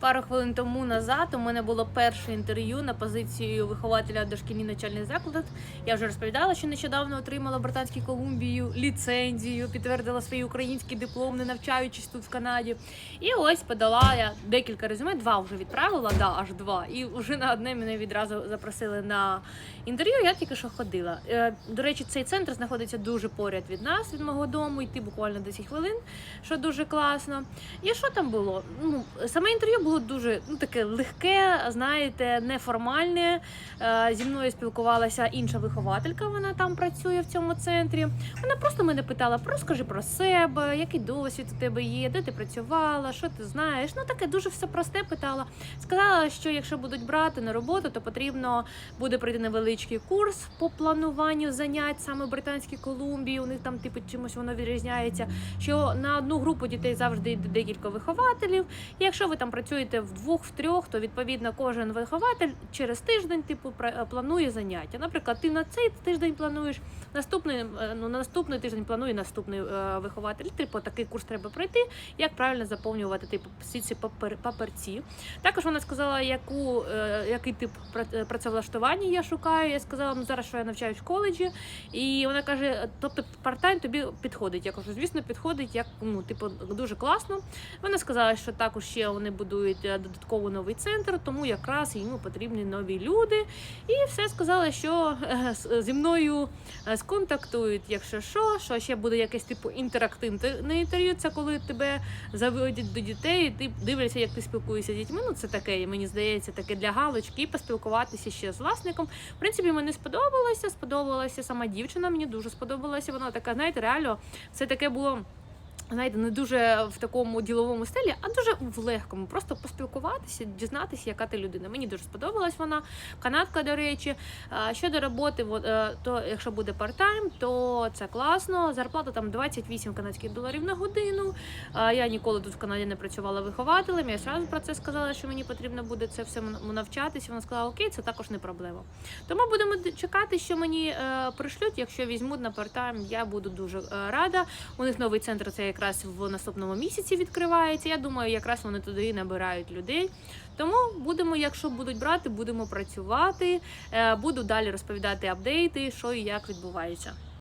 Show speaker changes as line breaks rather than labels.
Пару хвилин тому назад у мене було перше інтерв'ю на позицію вихователя дошкільний навчальний заклад. Я вже розповідала, що нещодавно отримала в Британській Колумбію ліцензію, підтвердила свій український диплом, не навчаючись тут в Канаді. І ось подала я декілька резюме, два вже відправила, да, аж два. І вже на одне мене відразу запросили на інтерв'ю. Я тільки що ходила. Е, До речі, цей центр знаходиться дуже поряд від нас, від мого дому, йти буквально 10 хвилин, що дуже класно. І що там було? Ну, саме інтерв'ю було дуже ну, таке легке, знаєте, неформальне. Е, Зі мною спілкувалася інша вихователька, вона там працює в цьому центрі. Вона просто мене питала: розкажи про себе, який досвід у тебе є, де ти працювала, що ти знаєш. Ну таке дуже все просте питала. Сказала, що якщо будуть брати на роботу, то потрібно буде пройти невеличкий курс по плануванню занять саме в Британській Колумбії. У них там типу чимось воно відрізняється. Що на одну групу дітей завжди йде декілька вихователів. І якщо ви там працюєте вдвох, в трьох, то відповідно кожен вихователь через тиждень типу пра- планує заняття. Наприклад, ти на цей тиждень плануєш, наступний е, ну на наступний тиждень планує наступний е, вихователь. Типу такий курс треба пройти. Як правильно заповнювати типу всі ці папер, паперці. Також вона сказала, яку е, який тип е, працевлаштування я шукаю. Я сказала, ну зараз що я навчаюсь в коледжі, і вона каже: тобто парт-тайм тобі підходить. Я кажу, звісно, підходить як ну, типу, дуже класно. Вона сказала, що також ще вони будують е, додатково новий центр, тому якраз йому потрібні нові люди. І все сказала, що е, зі мною е, сконтактують, якщо що, що ще буде якесь типу інтерактивне інтерв'ю. Це коли тебе заводять до дітей, і ти дивишся, як ти спілкуєшся з дітьми. Ну це таке, мені здається, таке для галочки, і поспілкуватися ще з власником. В принципі, мені сподобалося, сподобалася сама дівчина. Мені дуже сподобалася. Вона така, знаєте, реально це таке було. Знаєте, не дуже в такому діловому стилі, а дуже в легкому. Просто поспілкуватися, дізнатися, яка ти людина. Мені дуже сподобалась вона. Канадка, до речі. Щодо роботи, е, то якщо буде парт-тайм, то це класно. Зарплата там 28 канадських доларів на годину. Я ніколи тут в Канаді не працювала вихователем. Я одразу про це сказала, що мені потрібно буде це все навчатися. Вона сказала, окей, це також не проблема. Тому будемо чекати, що мені е, пришлють. Якщо візьмуть на парт-тайм, я буду дуже е, рада. У них новий центр це якраз в наступному місяці відкривається. Я думаю, якраз вони туди набирають людей. Тому будемо, якщо будуть брати, будемо працювати. Е, Буду далі розповідати апдейти, що і як відбувається.